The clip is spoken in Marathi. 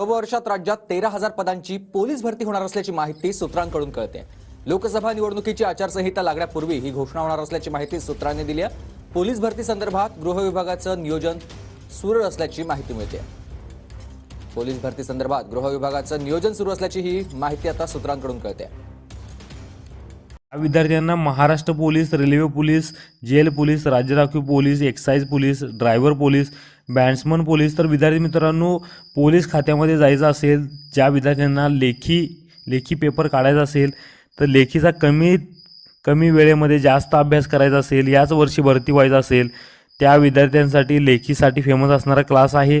वर्षात राज्यात तेरा हजार पदांची पोलीस भरती होणार असल्याची माहिती सूत्रांकडून कळते. लोकसभा निवडणुकीची आचारसंहिता लागण्यापूर्वी ही घोषणा होणार असल्याची माहिती सूत्रांनी दिली आहे. पोलीस भरती संदर्भात गृह विभागाचं नियोजन सुरू असल्याची माहिती मिळते. पोलीस भरती संदर्भात गृह विभागाचं नियोजन सुरू असल्याची ही माहिती आता सूत्रांकडून कळते. विद्यार्थ्यांना Maharashtra police railway police jail police राज्य राखीव police excise police driver police batsman police. तर विद्यार्थी मित्रांनो पोलीस खात्यामध्ये जायचं असेल ज्या विद्यार्थ्यांना लेखी लेखी पेपर काढायचा असेल तर लेखीचा कमी कमी वेळेमध्ये जास्त अभ्यास करायचा असेल याच वर्षी भरती व्हायचं असेल त्या विद्यार्थ्यांसाठी लेखीसाठी फेमस असणारा क्लास आहे.